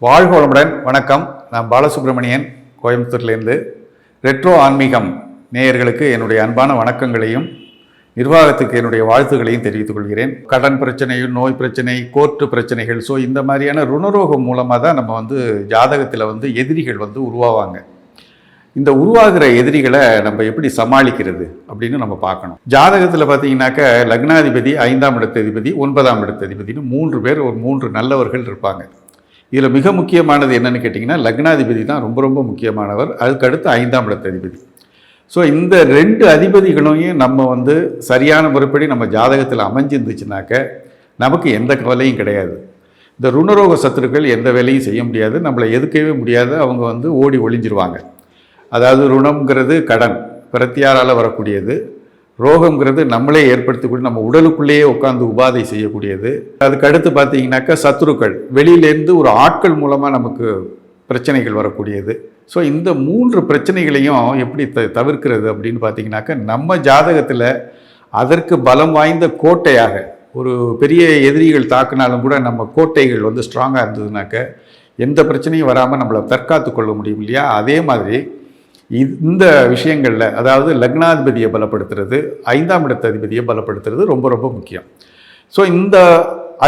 வாழ்க வளமுடன் வணக்கம். நான் பாலசுப்ரமணியன் கோயம்புத்தூர்லேருந்து. ரெட்ரோ ஆன்மீகம் நேயர்களுக்கு என்னுடைய அன்பான வணக்கங்களையும் நிர்வாகத்துக்கு என்னுடைய வாழ்த்துக்களையும் தெரிவித்துக் கொள்கிறேன். கடன் பிரச்சனை நோய் பிரச்சனை கோர்ட்டு பிரச்சனைகள் ஸோ இந்த மாதிரியான ருணரோகம் மூலமாக தான் நம்ம வந்து ஜாதகத்தில் வந்து எதிரிகள் வந்து உருவாவாங்க. இந்த உருவாகிற எதிரிகளை நம்ம எப்படி சமாளிக்கிறது அப்படின்னு நம்ம பார்க்கணும். ஜாதகத்தில் பார்த்தீங்கன்னாக்க லக்னாதிபதி ஐந்தாம் இடத்ததிபதி ஒன்பதாம் இடத்ததிபதினு மூன்று பேர் ஒரு மூன்று நல்லவர்கள் இருப்பாங்க. இதில் மிக முக்கியமானது என்னென்னு கேட்டிங்கன்னா லக்னாதிபதி தான் ரொம்ப ரொம்ப முக்கியமானவர். அதுக்கு அடுத்து இடத்த அதிபதி. ஸோ இந்த ரெண்டு அதிபதிகளையும் நம்ம வந்து சரியான முறைப்படி நம்ம ஜாதகத்தில் அமைஞ்சிருந்துச்சுனாக்க நமக்கு எந்த கவலையும் கிடையாது. இந்த ருணரோக சத்துருக்கள் எந்த வேலையும் செய்ய முடியாது. நம்மளை எதுக்கவே முடியாது. அவங்க வந்து ஓடி ஒளிஞ்சிருவாங்க. அதாவது ருணம்ங்கிறது கடன் பிரத்தியாரால் வரக்கூடியது. ரோகம்ங்கிறது நம்மளே ஏற்படுத்தக்கூடிய நம்ம உடலுக்குள்ளேயே உட்காந்து உபாதை செய்யக்கூடியது. அதுக்கு அடுத்து பார்த்தீங்கன்னாக்கா சத்துருக்கள். வெளியிலேருந்து ஒரு ஆட்கள் மூலமாக நமக்கு பிரச்சனைகள் வரக்கூடியது. ஸோ இந்த மூன்று பிரச்சனைகளையும் எப்படி த தவிர்க்கிறது அப்படின்னு பார்த்தீங்கன்னாக்கா நம்ம ஜாதகத்தில் அதற்கு பலம் வாய்ந்த கோட்டையாக ஒரு பெரிய எதிரிகள் தாக்குனாலும் கூட நம்ம கோட்டைகள் வந்து ஸ்ட்ராங்காக இருந்ததுனாக்க எந்த பிரச்சனையும் வராமல் நம்மளை தற்காத்து கொள்ள முடியும் இல்லையா? அதே மாதிரி இந்த விஷயங்களில் அதாவது லக்னாதிபதியை பலப்படுத்துறது ஐந்தாம் இடத்த அதிபதியை பலப்படுத்துறது ரொம்ப ரொம்ப முக்கியம். ஸோ இந்த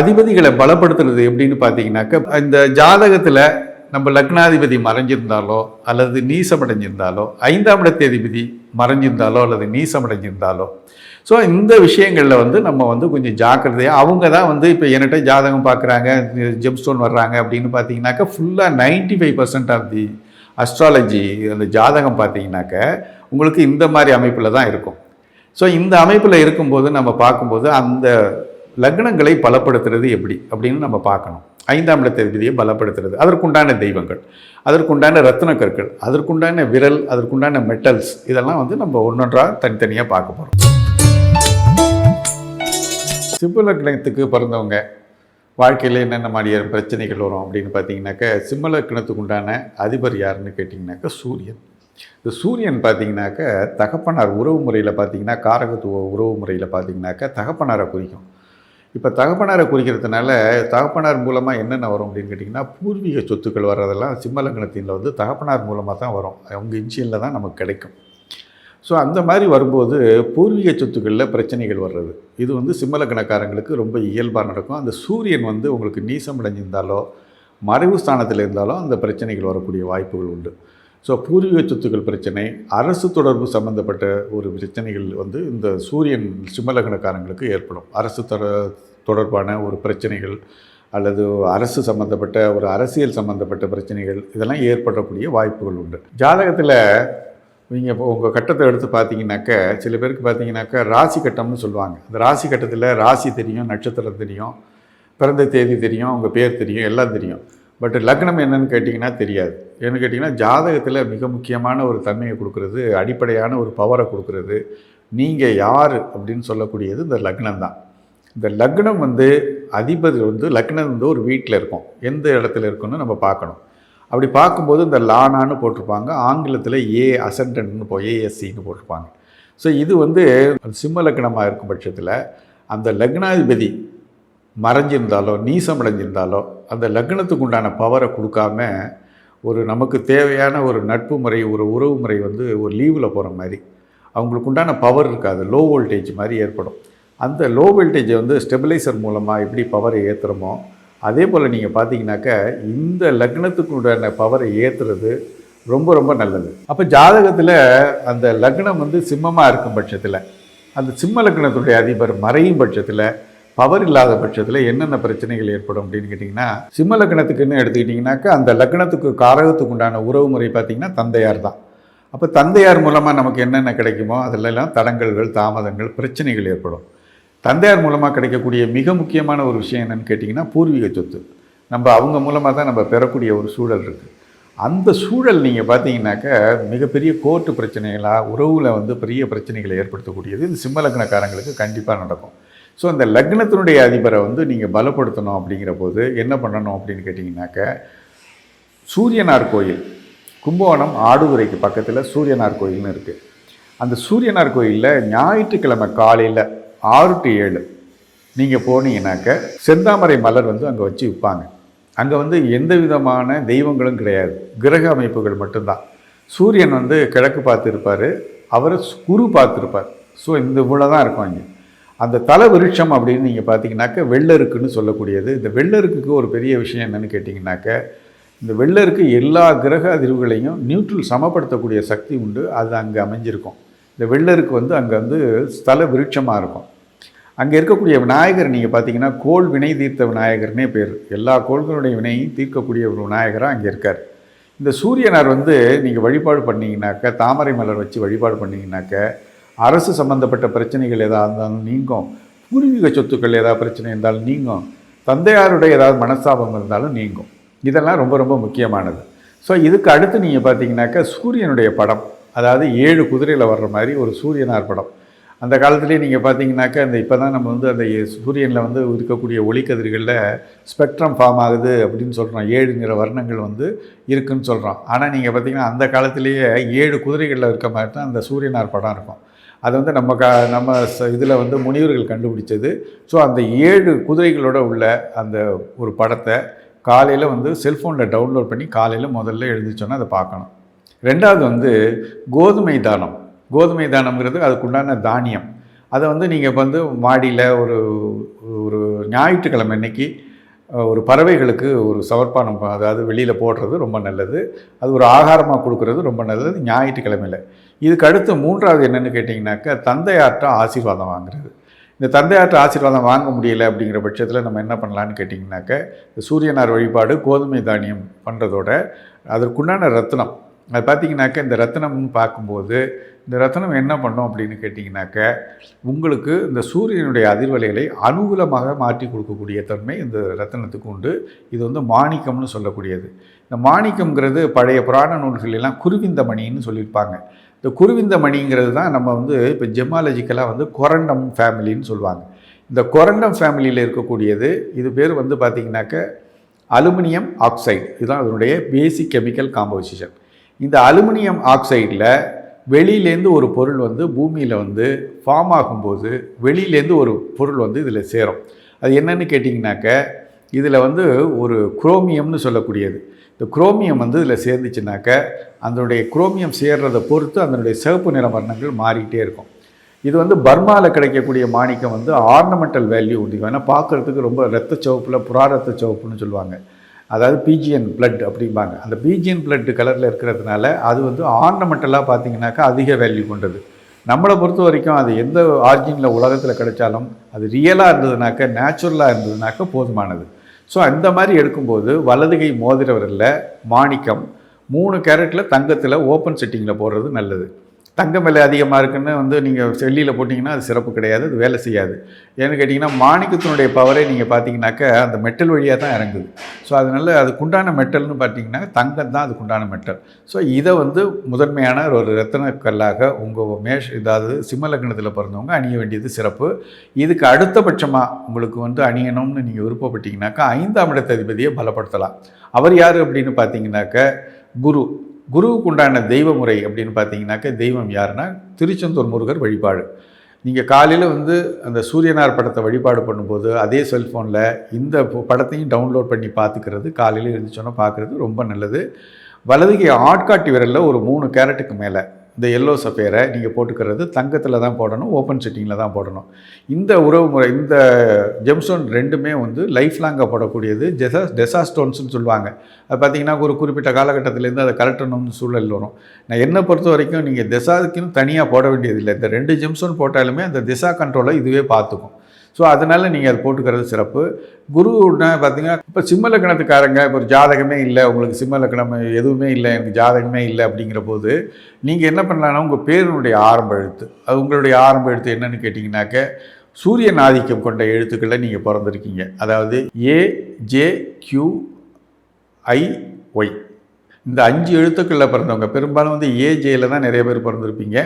அதிபதிகளை பலப்படுத்துறது எப்படின்னு பார்த்தீங்கன்னாக்க இந்த ஜாதகத்தில் நம்ம லக்னாதிபதி மறைஞ்சிருந்தாலோ அல்லது நீசமடைஞ்சிருந்தாலோ ஐந்தாம் இடத்த அதிபதி மறைஞ்சிருந்தாலோ அல்லது நீசமடைஞ்சிருந்தாலோ. ஸோ இந்த விஷயங்களில் வந்து நம்ம வந்து கொஞ்சம் ஜாக்கிரதையாக அவங்க தான் வந்து இப்போ என்கிட்ட ஜாதகம் பார்க்குறாங்க ஜெம்ஸ்டோன் வர்றாங்க அப்படின்னு பார்த்தீங்கன்னாக்கா ஃபுல்லாக ninety five percent of the astrology அந்த ஜாதகம் பார்த்தீங்கன்னாக்க உங்களுக்கு இந்த மாதிரி அமைப்பில் தான் இருக்கும். ஸோ இந்த அமைப்பில் இருக்கும்போது நம்ம பார்க்கும்போது அந்த லக்னங்களை பலப்படுத்துறது எப்படி? அப்படின்னு நம்ம பார்க்கணும். ஐந்தாம் இடத்ததிபதியை பலப்படுத்துறது. அதற்குண்டான தெய்வங்கள் அதற்குண்டான ரத்ன கற்கள் அதற்குண்டான விரல் அதற்குண்டான மெட்டல்ஸ் இதெல்லாம் வந்து நம்ம ஒன்றொன்றாக தனித்தனியாக பார்க்க போகிறோம் சிம்பு லக்னத்துக்கு பிறந்தவங்க வாழ்க்கையில் என்னென்ன மாதிரியான பிரச்சனைகள் வரும் அப்படின்னு பார்த்தீங்கன்னாக்கா சிம்மல கிணத்துக்கு உண்டான அதிபர் யாருன்னு கேட்டிங்கனாக்கா சூரியன். இந்த சூரியன் பார்த்தீங்கன்னாக்க தகப்பனார் உறவு முறையில் பார்த்தீங்கன்னா காரகத்துவ உறவு முறையில் பார்த்தீங்கன்னாக்கா தகப்பனாரை குறிக்கும். இப்போ தகப்பனாரை குறிக்கிறதுனால தகப்பனார் மூலமாக என்னென்ன வரும் அப்படின்னு கேட்டிங்கன்னா பூர்வீக சொத்துக்கள் வர்றதெல்லாம் சிம்மலங்கணத்தில் வந்து தகப்பனார் மூலமாக தான் வரும். அவங்க இன்ஜியனில் தான் நமக்கு கிடைக்கும். ஸோ அந்த மாதிரி வரும்போது பூர்வீக சொத்துக்களில் பிரச்சனைகள் வர்றது. இது வந்து சிம்மலக்கணக்காரங்களுக்கு ரொம்ப இயல்பாக நடக்கும். அந்த சூரியன் வந்து உங்களுக்கு நீசம் அடைஞ்சிருந்தாலோ மறைவு ஸ்தானத்தில் இருந்தாலும் அந்த பிரச்சனைகள் வரக்கூடிய வாய்ப்புகள் உண்டு. ஸோ பூர்வீக சொத்துக்கள் பிரச்சனை அரசு தொடர்பு சம்மந்தப்பட்ட ஒரு பிரச்சனைகள் வந்து இந்த சூரியன் சிம்மலக்கணக்காரங்களுக்கு ஏற்படும். அரசு தொடர்பான ஒரு பிரச்சனைகள் அல்லது அரசு சம்மந்தப்பட்ட ஒரு அரசியல் சம்மந்தப்பட்ட பிரச்சனைகள் இதெல்லாம் ஏற்படக்கூடிய வாய்ப்புகள் உண்டு. ஜாதகத்தில் நீங்கள் இப்போ உங்கள் கட்டத்தை எடுத்து பார்த்தீங்கன்னாக்க சில பேருக்கு பார்த்தீங்கன்னாக்கா ராசி கட்டம்னு சொல்லுவாங்க. அந்த ராசி கட்டத்தில் ராசி தெரியும் நட்சத்திரம் தெரியும் பிறந்த தேதி தெரியும் அவங்க பேர் தெரியும் எல்லாம் தெரியும். பட் லக்னம் என்னன்னு கேட்டிங்கன்னா தெரியாது. ஏன்னு கேட்டிங்கன்னா ஜாதகத்தில் மிக முக்கியமான ஒரு தன்மையை கொடுக்குறது அடிப்படையான ஒரு பவரை கொடுக்குறது நீங்கள் யார் அப்படின்னு சொல்லக்கூடியது இந்த லக்னம் தான். இந்த லக்னம் வந்து அதிபதி வந்து லக்னம் வந்து ஒரு வீட்டில் இருக்கும். எந்த இடத்துல இருக்குன்னு நம்ம பார்க்கணும். அப்படி பார்க்கும்போது இந்த லானான்னு போட்டிருப்பாங்க ஆங்கிலத்தில் ஏ அசண்டன்ட்னு போய் ஏஎஸ்சின்னு போட்டிருப்பாங்க. ஸோ இது வந்து சிம்ம லக்னமாக இருக்கும் பட்சத்தில் அந்த லக்னாதிபதி மறைஞ்சிருந்தாலோ நீசம் அடைஞ்சிருந்தாலோ அந்த லக்னத்துக்கு உண்டான பவரை கொடுக்காம ஒரு நமக்கு தேவையான ஒரு நட்பு முறை ஒரு உறவு முறை வந்து ஒரு லீவில் போகிற மாதிரி. அவங்களுக்கு உண்டான பவர் இருக்காது. லோ வோல்டேஜ் மாதிரி ஏற்படும். அந்த லோ வோல்டேஜை வந்து ஸ்டெபிலைசர் மூலமாக எப்படி பவரை ஏற்றுறோமோ அதே போல் நீங்கள் பார்த்தீங்கன்னாக்க இந்த லக்னத்துக்கு உண்டான பவரை ஏற்றுறது ரொம்ப ரொம்ப நல்லது. அப்போ ஜாதகத்தில் அந்த லக்னம் வந்து சிம்மமாக இருக்கும் பட்சத்தில் அந்த சிம்ம லக்னத்துடைய அதிபர் மறையும் பட்சத்தில் பவர் இல்லாத பட்சத்தில் என்னென்ன பிரச்சனைகள் ஏற்படும் அப்படின்னு கேட்டிங்கன்னா சிம்ம லக்னத்துக்குன்னு எடுத்துக்கிட்டிங்கனாக்கா அந்த லக்னத்துக்கு காரகத்துக்கு உண்டான உறவு முறை பார்த்திங்கன்னா தந்தையார் தான். அப்போ தந்தையார் மூலமாக நமக்கு என்னென்ன கிடைக்குமோ அதிலெல்லாம் தடங்கல்கள் தாமதங்கள் பிரச்சனைகள் ஏற்படும். தந்தையார் மூலமாக கிடைக்கக்கூடிய மிக முக்கியமான ஒரு விஷயம் என்னென்னு கேட்டிங்கன்னா பூர்வீக சொத்து. நம்ம அவங்க மூலமாக தான் நம்ம பெறக்கூடிய ஒரு சூழல் இருக்குது அந்த சூழல் நீங்கள் பார்த்தீங்கன்னாக்க மிகப்பெரிய கோர்ட்டு பிரச்சனைகளாக உறவில் வந்து பெரிய பிரச்சனைகளை ஏற்படுத்தக்கூடியது. இந்த சிம்ம லக்னக்காரங்களுக்கு கண்டிப்பாக நடக்கும். ஸோ அந்த லக்னத்தினுடைய அதிபரை வந்து நீங்கள் பலப்படுத்தணும் அப்படிங்கிற போது என்ன பண்ணணும் அப்படின்னு கேட்டிங்கனாக்க சூரியனார் கோயில் கும்பகோணம் ஆடுதுறைக்கு பக்கத்தில் சூரியனார் கோயில்னு இருக்குது அந்த சூரியனார் கோயிலில் ஞாயிற்றுக்கிழமை காலையில் ஆறு டு ஏழு. நீங்கள் போனீங்கன்னாக்க செந்தாமரை மலர் வந்து அங்கே வச்சு விற்பாங்க அங்கே வந்து எந்த விதமான தெய்வங்களும் கிடையாது. கிரக அமைப்புகள் மட்டும்தான். சூரியன் வந்து கிழக்கு பார்த்துருப்பார். அவரை குரு பார்த்துருப்பார். ஸோ இந்த இவ்வளோ தான் இருக்கும் அங்கே அந்த தல விருட்சம் அப்படின்னு நீங்கள் பார்த்தீங்கன்னாக்க வெள்ளருக்குன்னு சொல்லக்கூடியது. இந்த வெள்ளருக்குக்கு ஒரு பெரிய விஷயம் என்னென்னு கேட்டிங்கனாக்க இந்த வெள்ளருக்கு எல்லா கிரக அதிர்வுகளையும் நியூட்ரல் சமப்படுத்தக்கூடிய சக்தி உண்டு. அது அங்கே அமைஞ்சிருக்கும். இந்த வெள்ளருக்கு வந்து அங்கே வந்து ஸ்தல விருட்சமாக இருக்கும். அங்கே இருக்கக்கூடிய விநாயகர் நீங்கள் பார்த்தீங்கன்னா கோள் வினை தீர்த்த விநாயகர்னே பேர். எல்லா கோள்களுடைய வினையும் தீர்க்கக்கூடிய ஒரு விநாயகராக அங்கே இருக்கார். இந்த சூரியனார் வந்து நீங்கள் வழிபாடு பண்ணிங்கனாக்க தாமரை மலர் வச்சு வழிபாடு பண்ணிங்கனாக்க அரசு சம்மந்தப்பட்ட பிரச்சனைகள் எதாக இருந்தாலும் நீங்கும். பூர்வீக சொத்துக்கள் ஏதாவது பிரச்சனை இருந்தாலும் நீங்கும். தந்தையாருடைய ஏதாவது மனஸ்தாபம் இருந்தாலும் நீங்கும். இதெல்லாம் ரொம்ப ரொம்ப முக்கியமானது. ஸோ இதுக்கு அடுத்து நீங்கள் பார்த்தீங்கன்னாக்கா சூரியனுடைய படம். அதாவது ஏழு குதிரையில் வர்ற மாதிரி ஒரு சூரியனார் படம். அந்த காலத்துலேயே நீங்கள் பார்த்தீங்கன்னாக்கா அந்த இப்போ தான் நம்ம வந்து அந்த சூரியனில் வந்து இருக்கக்கூடிய ஒளிக்கதிர்களில் ஸ்பெக்ட்ரம் ஃபார்ம் ஆகுது அப்படின்னு சொல்கிறோம் ஏழுங்கிற வர்ணங்கள் வந்து இருக்குன்னு சொல்கிறோம் ஆனால் நீங்கள் பார்த்தீங்கன்னா அந்த காலத்திலேயே ஏழு குதிரைகளில் இருக்க மாதிரி தான் அந்த சூரியனார் படம் இருக்கும். அது வந்து நம்ம க நம்ம இதில் வந்து முனிவர்கள் கண்டுபிடிச்சது. ஸோ அந்த ஏழு குதிரைகளோட உள்ள அந்த ஒரு படத்தை காலையில் வந்து செல்ஃபோனில் டவுன்லோட் பண்ணி காலையில் முதல்ல எழுதிச்சோன்னா அதை பார்க்கணும். ரெண்டாவது வந்து கோதுமை தானம். கோதுமை தானம்ங்கிறது அதுக்குண்டான தானியம். அதை வந்து நீங்கள் வந்து மாடியில் ஒரு ஒரு ஞாயிற்றுக்கிழமை அன்னைக்கு ஒரு பறவைகளுக்கு ஒரு சமர்ப்பணம் அதாவது வெளியில் போடுறது ரொம்ப நல்லது. அது ஒரு ஆகாரமாக கொடுக்குறது ரொம்ப நல்லது ஞாயிற்றுக்கிழமையில். இதுக்கு அடுத்து மூன்றாவது என்னென்னு கேட்டிங்கனாக்கா தந்தையாற்ற ஆசீர்வாதம் வாங்குறது. இந்த தந்தையாற்ற ஆசீர்வாதம் வாங்க முடியல அப்படிங்கிற பட்சத்தில் நம்ம என்ன பண்ணலான்னு கேட்டிங்கனாக்க இந்த சூரியனார் வழிபாடு கோதுமை தானியம் பண்ணுறதோட அதற்குண்டான ரத்னம். அது பார்த்திங்கனாக்க இந்த ரத்னம்னு பார்க்கும்போது இந்த ரத்னம் என்ன பண்ணும் அப்படின்னு கேட்டிங்கனாக்க உங்களுக்கு இந்த சூரியனுடைய அதிர்வலைகளை அனுகூலமாக மாற்றி கொடுக்கக்கூடிய தன்மை இந்த ரத்தனத்துக்கு உண்டு. இது வந்து மாணிக்கம்னு சொல்லக்கூடியது. இந்த மாணிக்கம்ங்கிறது பழைய புராண நூல்களெல்லாம் குருவிந்தமணின்னு குருவிந்த மணின்னு சொல்லியிருப்பாங்க. இந்த குருவிந்த மணிங்கிறது தான் நம்ம வந்து இப்போ ஜெமாலஜிக்கலாக வந்து கொரண்டம் ஃபேமிலின்னு சொல்லுவாங்க. இந்த கொரண்டம் ஃபேமிலியில் இருக்கக்கூடியது இது பேர் வந்து பார்த்திங்கனாக்க அலுமினியம் ஆக்சைடு. இதுதான் அதனுடைய பேசிக் கெமிக்கல் காம்போசிஷன் இந்த அலுமினியம் ஆக்சைடில் வெளியிலேருந்து ஒரு பொருள் வந்து பூமியில் வந்து ஃபார்ம் ஆகும்போது வெளியிலேருந்து ஒரு பொருள் வந்து இதில் சேரும். அது என்னென்னு கேட்டிங்கனாக்க இதில் வந்து ஒரு குரோமியம்னு சொல்லக்கூடியது. இந்த குரோமியம் வந்து இதில் சேர்ந்துச்சுனாக்க அதனுடைய குரோமியம் சேர்றதை பொறுத்து அதனுடைய சிவப்பு நிற வர்ணங்கள் மாறிக்கிட்டே இருக்கும். இது வந்து பர்மாவில் கிடைக்கக்கூடிய மாணிக்கம் வந்து ஆர்னமெண்டல் வேல்யூ உண்டு. ஏன்னா பார்க்குறதுக்கு ரொம்ப ரத்த சிவப்பில் புறா ரத்த சிவப்புன்னு சொல்லுவாங்க. அதாவது பிஜிஎன் பிளட் அப்படிம்பாங்க. அந்த பிஜிஎன் பிளட் கலரில் இருக்கிறதுனால அது வந்து ஆர்னமெண்டலாக பார்த்தீங்கன்னாக்கா அதிக வேல்யூ கொண்டது. நம்மளை பொறுத்த வரைக்கும் அது எந்த ஆர்ஜினில் உலகத்தில் கிடைச்சாலும் அது ரியலாக இருந்ததுனாக்க நேச்சுரலாக இருந்ததுனாக்க போதுமானது. ஸோ அந்த மாதிரி எடுக்கும்போது வலதுகை மோதிரவரில் மாணிக்கம் மூணு கேரட்டில் தங்கத்தில் ஓப்பன் செட்டிங்கில் போடுறது நல்லது. தங்கம் விலை அதிகமாக இருக்குன்னு வந்து நீங்கள் செல்லியில் போட்டிங்கன்னா அது சிறப்பு கிடையாது அது வேலை செய்யாது. ஏன்னு கேட்டிங்கன்னா மாணிக்கத்தினுடைய பவரே நீங்கள் பார்த்தீங்கன்னாக்க அந்த மெட்டல் வழியாக தான் இறங்குது. ஸோ அதனால் அதுக்குண்டான மெட்டல்னு பார்த்தீங்கன்னா தங்கம் தான் அதுக்குண்டான மெட்டல் ஸோ இதை வந்து முதன்மையான ஒரு ரத்தன கல்லாக உங்கள் மேஷ் இதாவது சிம்மலக்கணத்தில் பிறந்தவங்க அணிய வேண்டியது சிறப்பு. இதுக்கு அடுத்தபட்சமாக உங்களுக்கு வந்து அணியணும்னு நீங்கள் விருப்பப்பட்டீங்கன்னாக்கா ஐந்தாம் இடத்ததிபதியை பலப்படுத்தலாம். அவர் யார் அப்படின்னு பார்த்தீங்கன்னாக்க குரு. குருவுக்கு உண்டான தெய்வ முறை அப்படின்னு பார்த்தீங்கன்னாக்க தெய்வம் யாருன்னா திருச்செந்தூர் முருகர் வழிபாடு. நீங்கள் காலையில் வந்து அந்த சூரியனார் படத்தை வழிபாடு பண்ணும்போது அதே செல்ஃபோனில் இந்த படத்தையும் டவுன்லோட் பண்ணி பார்த்துக்கிறது காலையில் இருந்துச்சோன்னா பார்க்குறது ரொம்ப நல்லது. வலதுகை ஆட்காட்டி விரலில் ஒரு மூணு கேரட்டுக்கு மேலே. இந்த எல்லோ சஃபேரை நீங்கள் போட்டுக்கிறது தங்கத்தில் தான் போடணும் ஓப்பன் செட்டிங்கில் தான் போடணும். இந்த உறவு முறை இந்த ஜெம்ஸ்டோன் ரெண்டுமே வந்து லைஃப் லாங்காக போடக்கூடியது. ஜெசா டெசா ஸ்டோன்ஸ்னு சொல்லுவாங்க. அது பார்த்திங்கன்னா ஒரு குறிப்பிட்ட காலகட்டத்திலேருந்து அதை கலட்டணும்னு சூழல் வரும். நான் என்னை பொறுத்த வரைக்கும் நீங்கள் திசாக்குன்னு தனியாக போட வேண்டியதில்லை. இந்த ரெண்டு ஜெம்ஸ்டோன் போட்டாலுமே அந்த திசா கண்ட்ரோலை இதுவே பார்த்துக்கும் ஸோ அதனால் நீங்கள் அதை போட்டுக்கிறது சிறப்பு. குருன்னா பார்த்தீங்கன்னா இப்போ சிம்ம லக்கணத்துக்காரங்க இப்போ ஒரு ஜாதகமே இல்லை உங்களுக்கு சிம்ம லக்கணம் எதுவுமே இல்லை எனக்கு ஜாதகமே இல்லை அப்படிங்கிற போது நீங்கள் என்ன பண்ணலாம்னா உங்கள் பேருனுடைய ஆரம்ப எழுத்து. அது உங்களுடைய ஆரம்ப எழுத்து என்னன்னு கேட்டிங்கனாக்க சூரியன் ஆதிக்கம் கொண்ட எழுத்துக்களை நீங்கள் பிறந்திருக்கீங்க. அதாவது A J Q I Y இந்த அஞ்சு எழுத்துக்களில் பிறந்தவங்க பெரும்பாலும் வந்து ஏஜேயில் தான் நிறைய பேர் பிறந்திருப்பீங்க.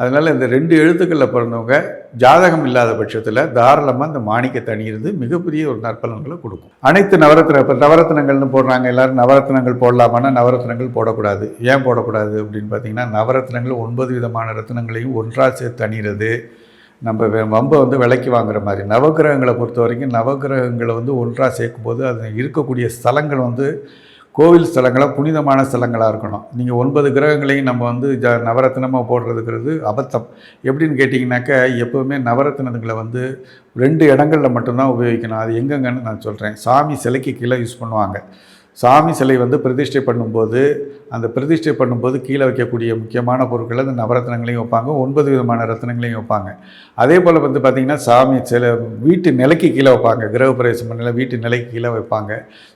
அதனால் இந்த ரெண்டு எழுத்துக்களில் பிறந்தவங்க ஜாதகம் இல்லாத பட்சத்தில் தாராளமாக இந்த மாணிக்கத்தை அணியிறது மிகப்பெரிய ஒரு நற்பலன்களை கொடுக்கும். அனைத்து நவரத்ன இப்போ நவரத்னங்கள்னு போடுறாங்க எல்லோரும் நவரத்னங்கள் போடலாமான்னா நவரத்னங்கள் போடக்கூடாது. ஏன் போடக்கூடாது அப்படின்னு பார்த்தீங்கன்னா நவரத்னங்கள் ஒன்பது விதமான ரத்னங்களையும் ஒன்றாக சேர்த்து அணிகிறது நம்ம வம்பை வந்து விலைக்கு வாங்குற மாதிரி. நவக்கிரகங்களை பொறுத்த வரைக்கும் நவக்கிரகங்களை வந்து ஒன்றாக சேர்க்கும்போது அது இருக்கக்கூடிய ஸ்தலங்கள் வந்து கோவில் ஸ்தலங்களாக புனிதமான ஸ்தலங்களாக இருக்கணும். நீங்கள் ஒன்பது கிரகங்களையும் நம்ம வந்து ஜ நவரத்னமாக போடுறதுங்கிறது அபத்தம். எப்படின்னு கேட்டிங்கனாக்கா எப்போவுமே நவரத்தினங்களை வந்து ரெண்டு இடங்களில் மட்டும்தான் உபயோகிக்கணும். அது எங்கெங்கன்னு நான் சொல்கிறேன் சாமி சிலைக்கு கீழே யூஸ் பண்ணுவாங்க. சாமி சிலை வந்து பிரதிஷ்டை பண்ணும்போது அந்த பிரதிஷ்டை பண்ணும்போது கீழே வைக்கக்கூடிய முக்கியமான பொருட்கள் அந்த நவரத்னங்களையும் வைப்பாங்க ஒன்பது விதமான ரத்னங்களையும் வைப்பாங்க. அதே போல் வந்து பார்த்திங்கன்னா சாமி சில வீட்டு நிலைக்கு கீழே வைப்பாங்க கிரகப்பிரவேசம் பண்ணல வீட்டு நிலைக்கு கீழே வைப்பாங்க.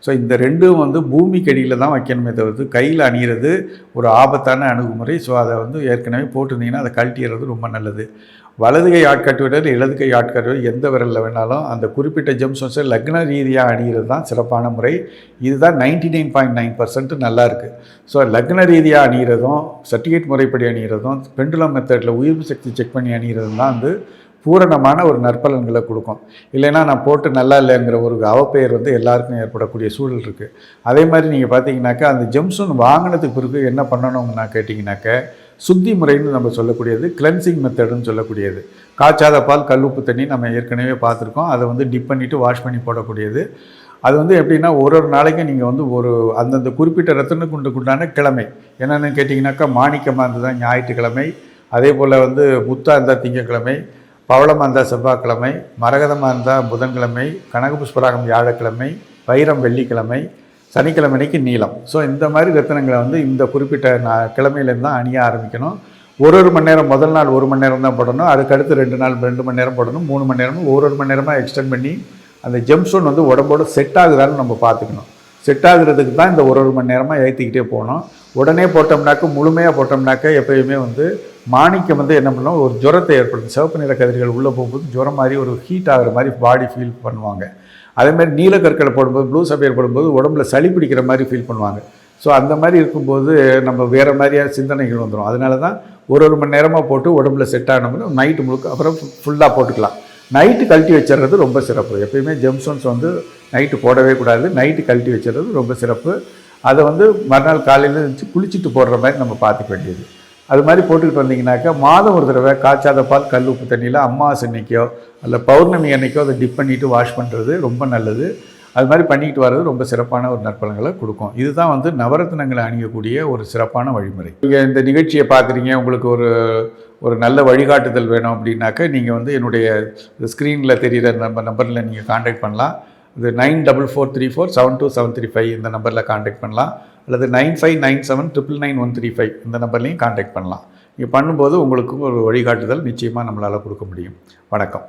ஸோ இந்த ரெண்டும் வந்து பூமிக்கு அடியில் தான் வைக்கணுமே தவிர்த்து கையில் அணிகிறது ஒரு ஆபத்தான அணுகுமுறை. ஸோ அதை வந்து ஏற்கனவே போட்டிருந்தீங்கன்னா அதை கழட்டிடுறது ரொம்ப நல்லது. வலது கை ஆட்காட்டு விரல் இடது கை ஆட்காட்டு எந்த விரலில் வேணாலும் அந்த குறிப்பிட்ட ஜெம்ஸ் லக்ன ரீதியாக அணிகிறது தான் சிறப்பான முறை. இதுதான் ninety nine point nine percent நல்லா இருக்குது ஸோ லக்ன ரீதியாக அணிகிறதும் சர்டிஃபிகேட் முறைப்படி அணிகிறதும் பெண்டுலம் மெத்தடில் உயிர்ப்பு சக்தி செக் பண்ணி அணிகிறதும் தான் வந்து பூரணமான ஒரு நற்பலன்களை கொடுக்கும். இல்லைன்னா நான் போட்டு நல்லா இல்லைங்கிற ஒரு அவப்பெயர் வந்து எல்லாருக்கும் ஏற்படக்கூடிய சூழல் இருக்குது அதே மாதிரி நீங்கள் பார்த்தீங்கன்னாக்கா அந்த ஜெம்சூன் வாங்கினதுக்கு பிறகு என்ன பண்ணணும்னா நான் கேட்டிங்கனாக்க சுத்தி முறைன்னு நம்ம சொல்லக்கூடியது கிளென்சிங் மெத்தடுன்னு சொல்லக்கூடியது. காய்ச்சாத பால் கல்லுப்பு தண்ணி நம்ம ஏற்கனவே பார்த்துருக்கோம். அதை வந்து டிப் பண்ணிவிட்டு வாஷ் பண்ணி போடக்கூடியது. அது வந்து எப்படின்னா ஒரு ஒரு நாளைக்கும் நீங்கள் வந்து ஒரு அந்தந்த குறிப்பிட்ட ரத்தனுக்கு உண்டான கிழமை. என்னென்னு கேட்டிங்கனாக்கா மாணிக்கமாக இருந்தது ஞாயிற்றுக்கிழமை. அதே போல் வந்து முத்தாக இருந்தால் திங்கக்கிழமை பவளமாக இருந்தால் செவ்வாய்க்கிழமை மரகதமாக இருந்தால் புதன்கிழமை கனகபுஷ்பராகம் வியாழக்கிழமை வைரம் வெள்ளிக்கிழமை சனிக்கிழமைக்கு நீளம். ஸோ இந்த மாதிரி ரத்தினங்களை வந்து இந்த குறிப்பிட்ட நா- கிழமையிலேருந்து தான் அணிய ஆரம்பிக்கணும். ஒரு ஒரு மணி நேரம் முதல் நாள் ஒரு மணி நேரம் தான் போடணும். அதுக்கடுத்து ரெண்டு நாள் ரெண்டு மணி நேரம் போடணும். மூணு மணி நேரம் ஒரு ஒரு மணி நேரமாக எக்ஸ்டெண்ட் பண்ணி அந்த ஜெம்ஸ்டோன் வந்து உடம்போட செட் ஆகுதான்னு நம்ம பார்த்துக்கணும். செட் ஆகுறதுக்கு தான் இந்த ஒரு ஒரு மணி நேரமாக ஏற்றிக்கிட்டே போகணும். உடனே போட்டோம்னாக்க முழுமையாக போட்டோம்னாக்க எப்பயுமே வந்து மாணிக்கம் வந்து என்ன பண்ணும் ஒரு ஜுரத்தை ஏற்படுத்தும். சிவப்பு நிற கதிர்கள் உள்ளே போகும்போது ஜுரம் மாதிரி ஒரு ஹீட் ஆகிற மாதிரி பாடி ஃபீல் பண்ணுவாங்க. அதேமாதிரி நீல நீலக்கற்களை போடும்போது ப்ளூ சஃபையர் போடும்போது உடம்புல சளி பிடிக்கிற மாதிரி ஃபீல் பண்ணுவாங்க. ஸோ அந்த மாதிரி இருக்கும்போது நம்ம வேறு மாதிரியான சிந்தனைகள் வந்துடும் அதனால தான் ஒரு ஒரு மணி நேரமாக போட்டு உடம்புல செட் ஆனோம்னா நைட்டு முழுக்க அப்புறம் ஃபுல்லாக போட்டுக்கலாம். நைட்டு கழட்டி வச்சிடுறது ரொம்ப சிறப்பு. எப்பயுமே ஜெம்சோன்ஸ் வந்து நைட்டு போடவே கூடாது. நைட்டு கழட்டி வச்சிடுறது ரொம்ப சிறப்பு. அதை வந்து மறுநாள் காலையில் இருந்துச்சு குளிச்சுட்டு போடுற மாதிரி நம்ம பார்த்துக்க வேண்டியது. அது மாதிரி போட்டுக்கிட்டு வந்தீங்கன்னாக்கா மாதம் ஒரு தடவை காய்ச்சாத பால் கல் உப்பு தண்ணியில் அம்மாவாசை அன்னைக்கோ அல்ல பௌர்ணமி அன்னைக்கோ அதை டிப் பண்ணிவிட்டு வாஷ் பண்ணுறது ரொம்ப நல்லது. அது மாதிரி பண்ணிக்கிட்டு வர்றது ரொம்ப சிறப்பான ஒரு நற்பலன்களை கொடுக்கும். இதுதான் வந்து நவரத்னங்களை அணியக்கூடிய ஒரு சிறப்பான வழிமுறை. நீங்கள் இந்த நிகழ்ச்சியை பார்க்குறீங்க உங்களுக்கு ஒரு ஒரு நல்ல வழிகாட்டுதல் வேணும் அப்படின்னாக்க நீங்கள் வந்து என்னுடைய ஸ்க்ரீனில் தெரிகிற நம்ம நம்பரில் நீங்கள் காண்டாக்ட் பண்ணலாம். இது nine double four three four seven two seven three five இந்த நம்பரில் காண்டாக்ட் பண்ணலாம். அல்லது nine five nine seven triple nine one three five இந்த நம்பர்லையும் காண்டாக்ட் பண்ணலாம். நீங்கள் பண்ணும்போது உங்களுக்கு ஒரு வழிகாட்டுதல் நிச்சயமாக நம்மளால் கொடுக்க முடியும். வணக்கம்.